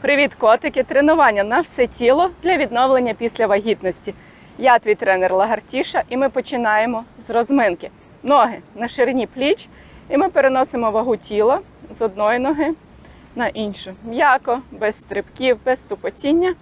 Привіт, котики! Тренування на все тіло для відновлення після вагітності. Я твій тренер Лагартіша, і ми починаємо з розминки. Ноги на ширині пліч, і ми переносимо вагу тіла з одної ноги на іншу. М'яко, без стрибків, без тупотіння.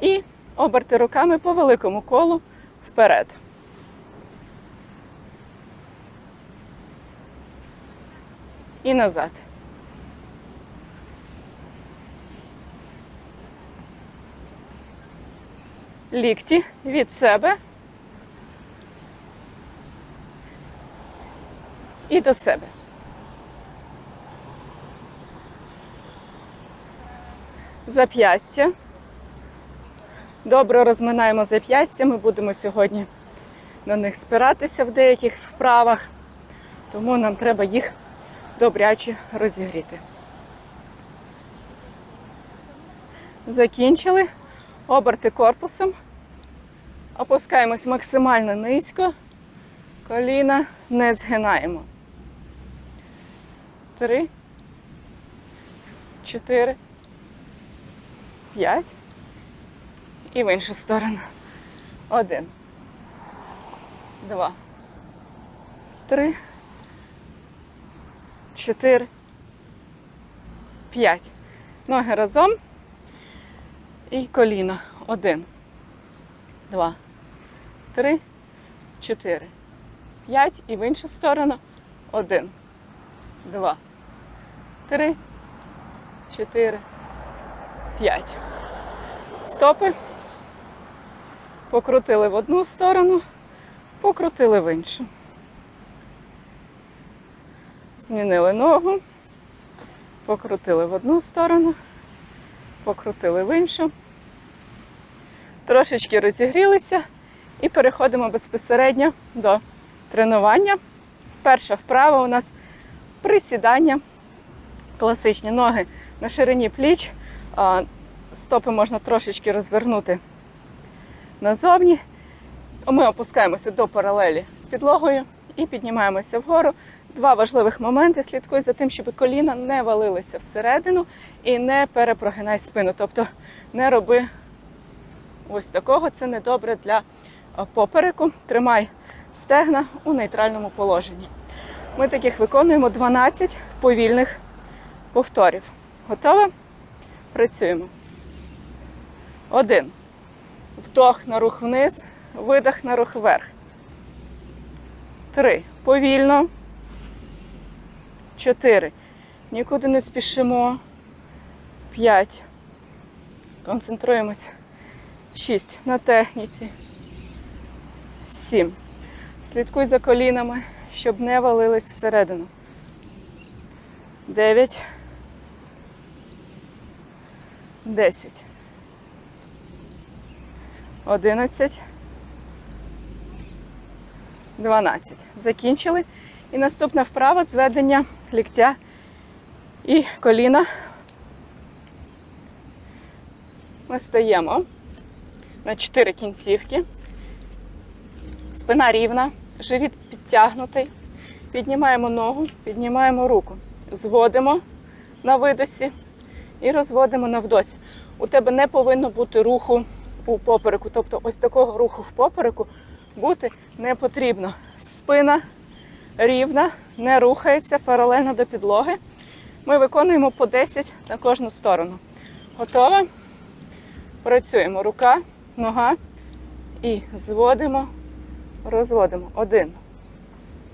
І оберти руками по великому колу вперед. І назад. Лікті від себе і до себе. Зап'ястя. Добре розминаємо зап'ястя. Ми будемо сьогодні на них спиратися в деяких вправах, тому нам треба їх добряче розігріти. Закінчили оберти корпусом, опускаємось максимально низько, коліна не згинаємо. Три, чотири, п'ять. І в іншу сторону. Один. Два. Три. Чотири. П'ять. Ноги разом. І коліна. Один, два, три, чотири, п'ять. І в іншу сторону. Один, два, три, чотири, п'ять. Стопи. Покрутили в одну сторону, покрутили в іншу. Змінили ногу, покрутили в одну сторону, покрутили в іншу. Трошечки розігрілися і переходимо безпосередньо до тренування. Перша вправа у нас присідання. Класичні ноги на ширині пліч. Стопи можна трошечки розвернути назовні. Ми опускаємося до паралелі з підлогою і піднімаємося вгору. Два важливих моменти. Слідкуй за тим, щоб коліна не валилися всередину і не перепрогинай спину. Тобто не роби ось такого. Це не добре для попереку. Тримай стегна у нейтральному положенні. Ми таких виконуємо 12 повільних повторів. Готова? Працюємо. Один. Вдох на рух вниз, видох на рух вверх. Три. Повільно. Чотири. Нікуди не спішимо. П'ять. Концентруємось. Шість. На техніці. Сім. Слідкуй за колінами, щоб не валились всередину. Дев'ять. Десять. Одинадцять. Дванадцять. Закінчили. І наступна вправа зведення ліктя і коліна. Ми стаємо на чотири кінцівки. Спина рівна, живіт підтягнутий. Піднімаємо ногу, піднімаємо руку. Зводимо на видосі і розводимо на вдосі. У тебе не повинно бути руху у попереку. Тобто ось такого руху в попереку бути не потрібно. Спина рівна, не рухається паралельно до підлоги. Ми виконуємо по 10 на кожну сторону. Готова? Працюємо. Рука, нога і зводимо, розводимо. Один.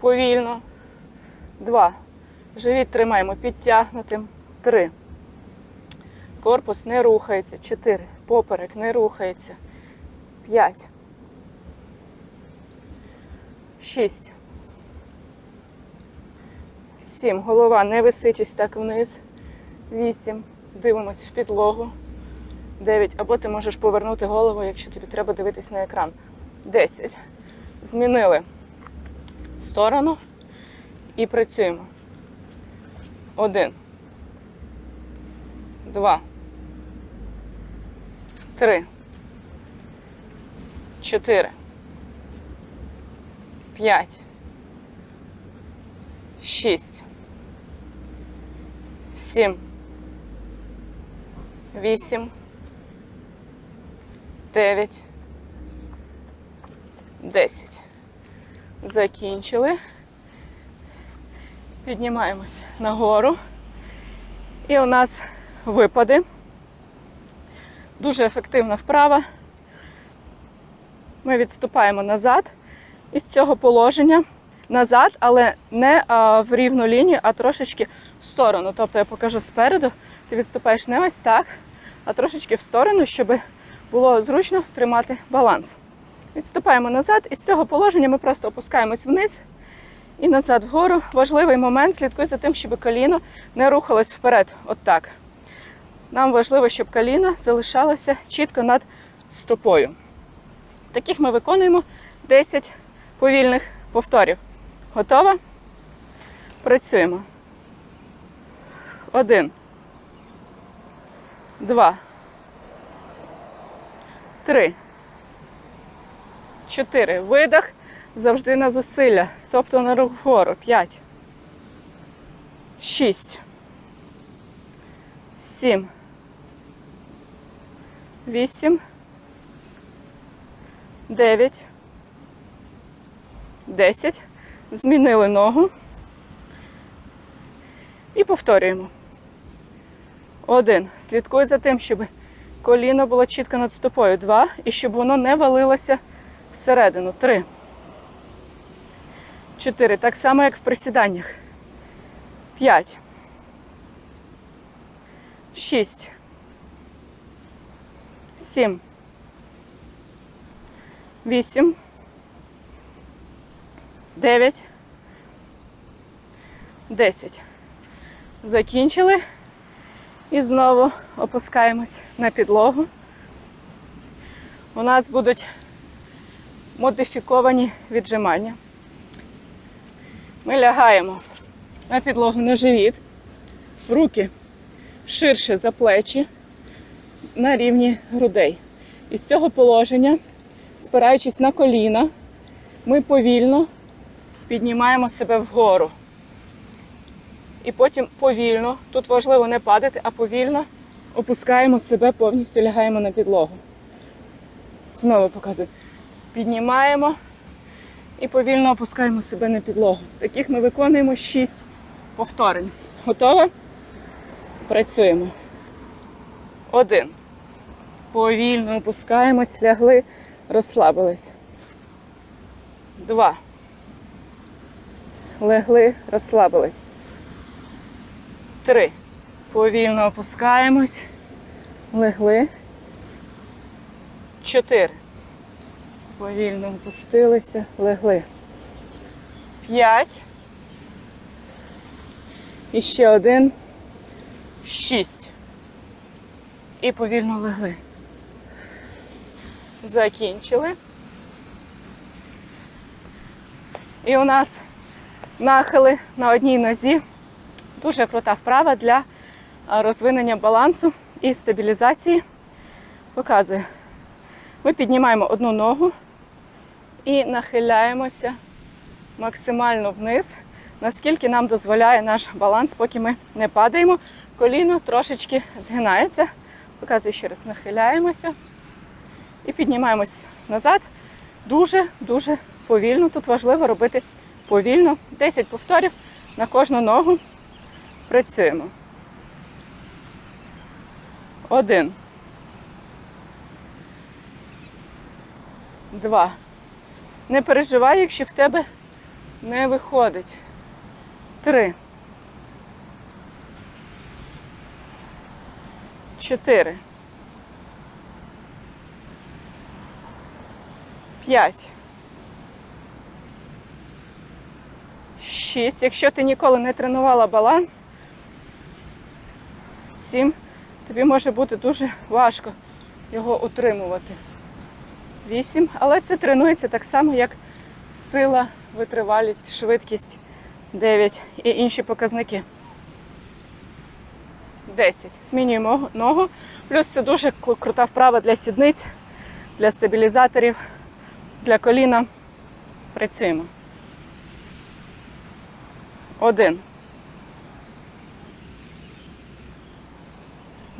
Повільно. Два. Живіт тримаємо підтягнутим. Три. Корпус не рухається. Чотири. Поперек не рухається. П'ять. Шість. Сім. Голова не висить так вниз. Вісім. Дивимось в підлогу. Дев'ять. Або ти можеш повернути голову, якщо тобі треба дивитись на екран. Десять. Змінили сторону і працюємо. Один. Два. Три. Чотири. П'ять. Шість. Сім. вісім, дев'ять, десять. Закінчили. Піднімаємось нагору. І у нас випади. Дуже ефективна вправа. Ми відступаємо назад із цього положення назад, але не а, в рівну лінію, а трошечки в сторону. Тобто я покажу спереду, ти відступаєш не ось так, а трошечки в сторону, щоб було зручно тримати баланс. Відступаємо назад, із цього положення ми просто опускаємось вниз і назад вгору. Важливий момент, слідкуй за тим, щоб коліно не рухалось вперед. От так. Нам важливо, щоб коліно залишалося чітко над стопою. Таких ми виконуємо 10 повільних повторів. Готова? Працюємо. Один. Два. Три. Чотири. Видих. Завжди на зусилля. Тобто на рух вгору. П'ять. Шість. Сім. Вісім. Дев'ять. Десять. Змінили ногу. І повторюємо. Один. Слідкуй за тим, щоб коліно було чітко над стопою. Два. І щоб воно не валилося всередину. Три. Чотири. Так само, як в присіданнях. П'ять. Шість. Сім. Вісім. Дев'ять. Десять. Закінчили. І знову опускаємось на підлогу. У нас будуть модифіковані віджимання. Ми лягаємо на підлогу на живіт, руки ширше за плечі на рівні грудей. І з цього положення, спираючись на коліна, ми повільно піднімаємо себе вгору. І потім повільно, тут важливо не падати, а повільно опускаємо себе, повністю лягаємо на підлогу. Знову показую. Піднімаємо і повільно опускаємо себе на підлогу. Таких ми виконуємо 6 повторень. Готова? Працюємо. Один. Повільно опускаємось, лягли, розслабились. Два. Легли, розслабились. Три. Повільно опускаємось. Легли. Чотири. Повільно опустилися, легли. П'ять. І ще один. Шість. І повільно легли. Закінчили. І у нас нахили на одній нозі. Дуже крута вправа для розвинення балансу і стабілізації. Показую. Ми піднімаємо одну ногу і нахиляємося максимально вниз, наскільки нам дозволяє наш баланс, поки ми не падаємо. Коліно трошечки згинається. Показую ще раз, нахиляємося і піднімаємось назад. Дуже-дуже повільно. Тут важливо робити повільно. 10 повторів на кожну ногу. Працюємо. Один. Два. Не переживай, якщо в тебе не виходить. Три. Чотири. П'ять. Шість. Якщо ти ніколи не тренувала баланс, сім. Тобі може бути дуже важко його утримувати. 8, але це тренується так само, як сила, витривалість, швидкість 9 і інші показники. 10. Змінюємо ногу. Плюс це дуже крута вправа для сідниць, для стабілізаторів, для коліна. Працюємо. Один.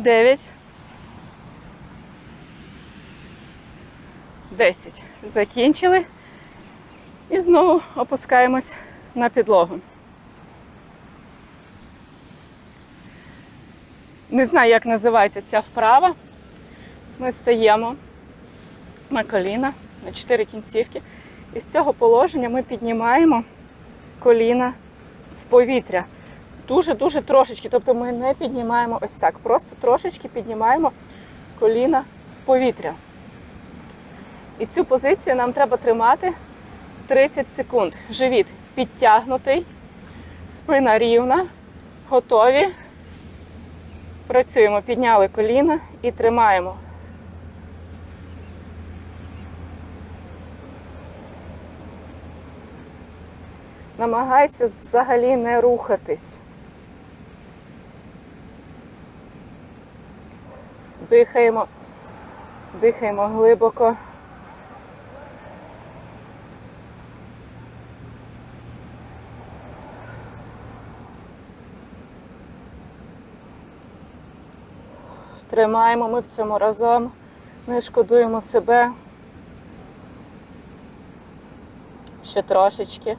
Дев'ять. Десять. Закінчили. І знову опускаємось на підлогу. Не знаю, як називається ця вправа. Ми стаємо на коліна, на чотири кінцівки. І з цього положення ми піднімаємо коліна в повітря. Дуже-дуже трошечки. Тобто ми не піднімаємо ось так. Просто трошечки піднімаємо коліна в повітря. І цю позицію нам треба тримати 30 секунд. Живіт підтягнутий, спина рівна, готові. Працюємо, підняли коліна і тримаємо. Намагайся взагалі не рухатись. Дихаємо, дихаємо глибоко. Тримаємо ми в цьому разом, не шкодуємо себе. Ще трошечки.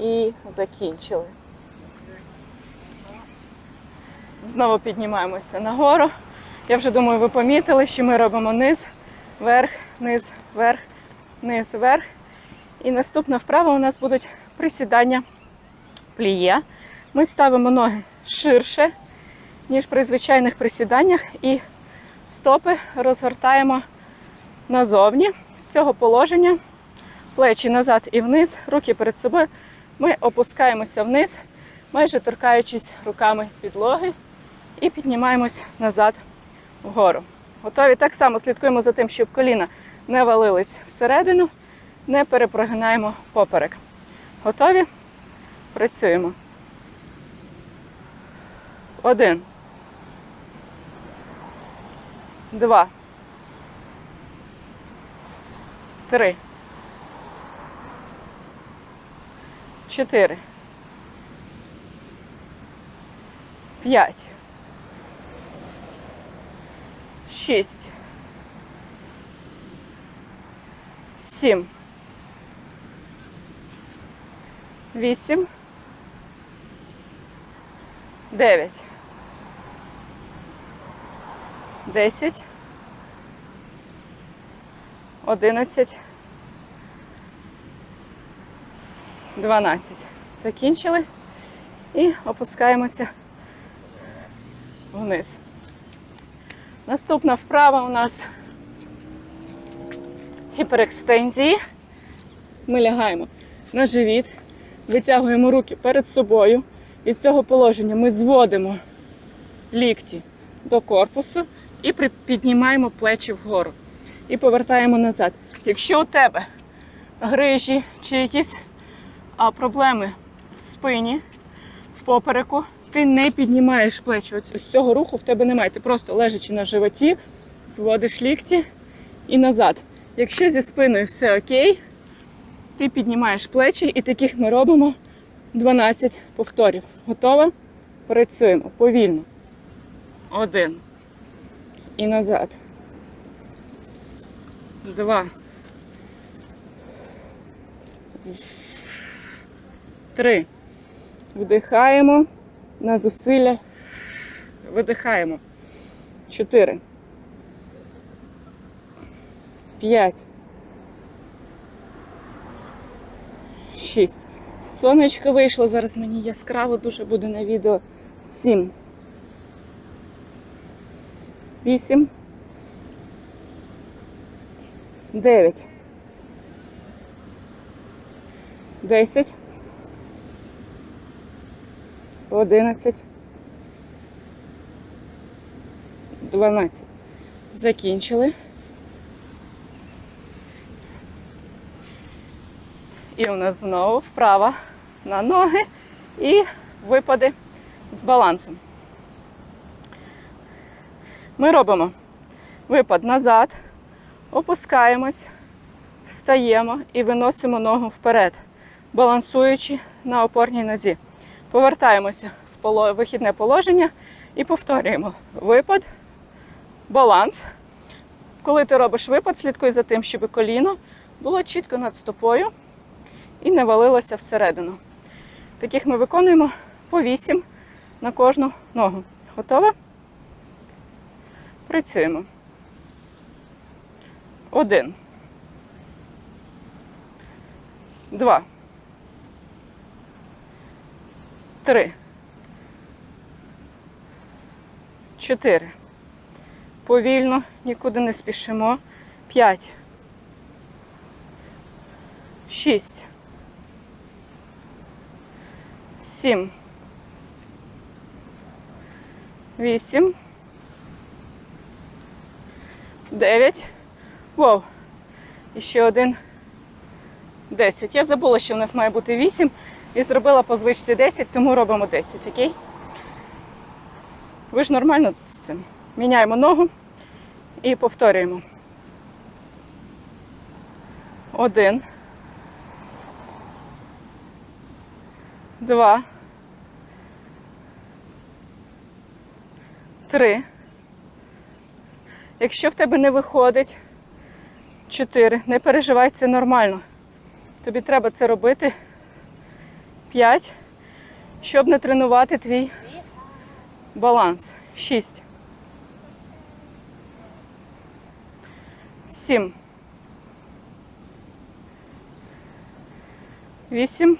І закінчили. Знову піднімаємося нагору. Я вже думаю, ви помітили, що ми робимо низ, верх, низ, верх, низ, верх. І наступна вправа у нас будуть присідання пліє. Ми ставимо ноги ширше, ніж при звичайних присіданнях, і стопи розгортаємо назовні. З цього положення плечі назад і вниз, руки перед собою. Ми опускаємося вниз, майже торкаючись руками підлоги, і піднімаємось назад вгору. Готові? Так само слідкуємо за тим, щоб коліна не валились всередину, не перепрогинаємо поперек. Готові? Працюємо. Один. Два. Три. Чотири. П'ять. Шість. Сім. Вісім. Дев'ять. Десять. Одинадцять. Дванадцять. Закінчили і опускаємося вниз. Наступна вправа у нас гіперекстензії. Ми лягаємо на живіт, витягуємо руки перед собою. І з цього положення ми зводимо лікті до корпусу і піднімаємо плечі вгору. І повертаємо назад. Якщо у тебе грижі чи якісь проблеми в спині, в попереку, ти не піднімаєш плечі. Ось, цього руху в тебе немає. Ти просто лежачи на животі, зводиш лікті і назад. Якщо зі спиною все окей, ти піднімаєш плечі, і таких ми робимо 12 повторів. Готова? Працюємо повільно. Один. І назад. Два. Три. Вдихаємо на зусилля. Видихаємо. Чотири. П'ять. Шість. Сонечко вийшло. Зараз мені яскраво дуже буде на відео. Сім. Вісім. Дев'ять. Десять. Одинадцять. 12. Закінчили. І у нас знову вправа на ноги і випади з балансом. Ми робимо випад назад, опускаємось, встаємо і виносимо ногу вперед, балансуючи на опорній нозі. Повертаємося в вихідне положення і повторюємо випад, баланс. Коли ти робиш випад, слідкуй за тим, щоб коліно було чітко над стопою і не валилося всередину. Таких ми виконуємо по 8 на кожну ногу. Готова? Працюємо. Один. Два. Три. Чотири. Повільно, нікуди не спішимо. П'ять. Шість. Сім. Вісім. Дев'ять. Воу. І ще один. Десять. Я забула, що в нас має бути вісім. І зробила по звичці 10, тому робимо 10, окей? Ви ж нормально з цим. Міняємо ногу і повторюємо. Один. Два. Три. Якщо в тебе не виходить чотири, не переживай, це нормально. Тобі треба це робити 5, щоб не тренувати твій баланс. 6. 7. 8.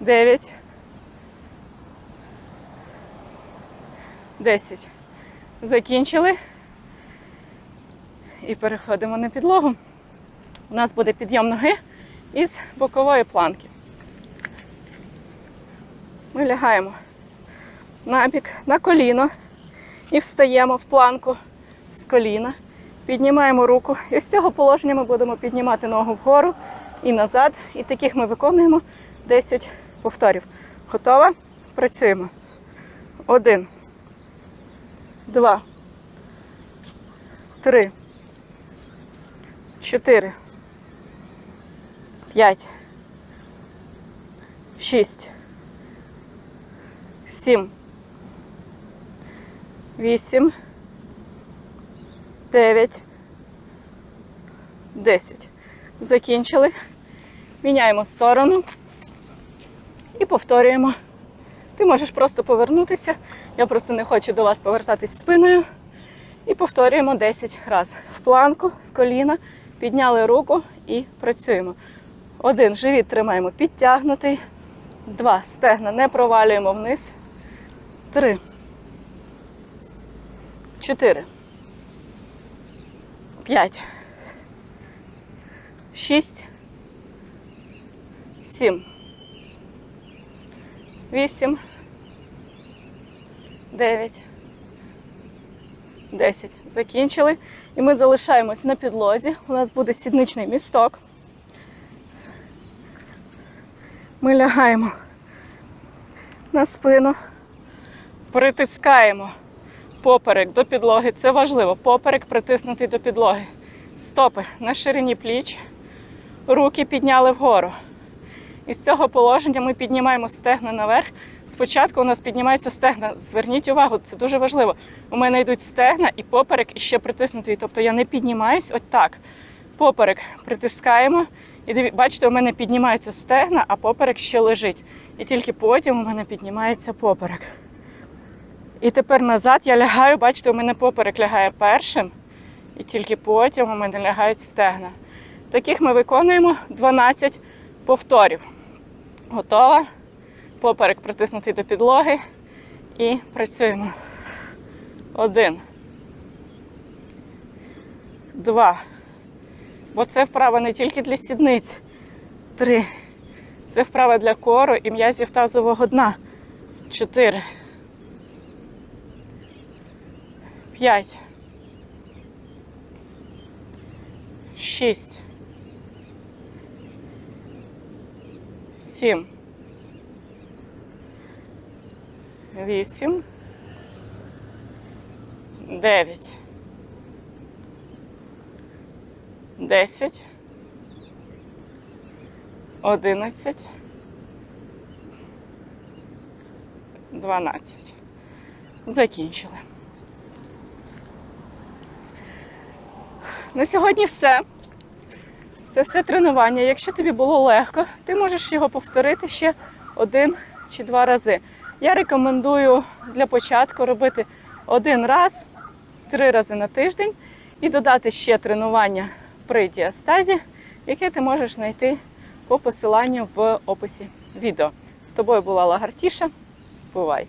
9. 10. Закінчили. І переходимо на підлогу. У нас буде підйом ноги із бокової планки. Ми лягаємо на бік, на коліно і встаємо в планку з коліна. Піднімаємо руку. І з цього положення ми будемо піднімати ногу вгору і назад. І таких ми виконуємо 10 повторів. Готова? Працюємо. Один. Два. Три. Чотири. П'ять. Шість. Сім. Вісім. Дев'ять. Десять. Закінчили. Міняємо сторону і повторюємо. Ти можеш просто повернутися. Я просто не хочу до вас повертатись спиною. І повторюємо 10 разів. В планку з коліна підняли руку і працюємо. Один живіт тримаємо підтягнутий. Два. Стегна не провалюємо вниз. Три. Чотири. П'ять. Шість. Сім. Вісім. Дев'ять. 10. Закінчили. І ми залишаємось на підлозі. У нас буде сідничний місток. Ми лягаємо на спину, притискаємо поперек до підлоги. Це важливо. Поперек притиснутий до підлоги. Стопи на ширині пліч. Руки підняли вгору. Із цього положення ми піднімаємо стегна наверх. Спочатку у нас піднімаються стегна. Зверніть увагу, це дуже важливо. У мене йдуть стегна і поперек іще притиснутий. Тобто я не піднімаюсь от так. Поперек притискаємо. І бачите, у мене піднімаються стегна, а поперек ще лежить. І тільки потім у мене піднімається поперек. І тепер назад я лягаю, бачите, у мене поперек лягає першим, і тільки потім у мене лягають стегна. Таких ми виконуємо 12 повторів. Готова. Поперек притиснутий до підлоги. І працюємо. Один. Два. Бо це вправа не тільки для сідниць. Три. Це вправа для кору і м'язів тазового дна. Чотири. П'ять. Шість. Сім. Вісім. Дев'ять. Десять. Одинадцять. Дванадцять. Закінчили. На сьогодні все. Це все тренування. Якщо тобі було легко, ти можеш його повторити ще один чи два рази. Я рекомендую для початку робити один раз, три рази на тиждень і додати ще тренування при діастазі, яке ти можеш знайти по посиланню в описі відео. З тобою була Лагартіша. Бувай!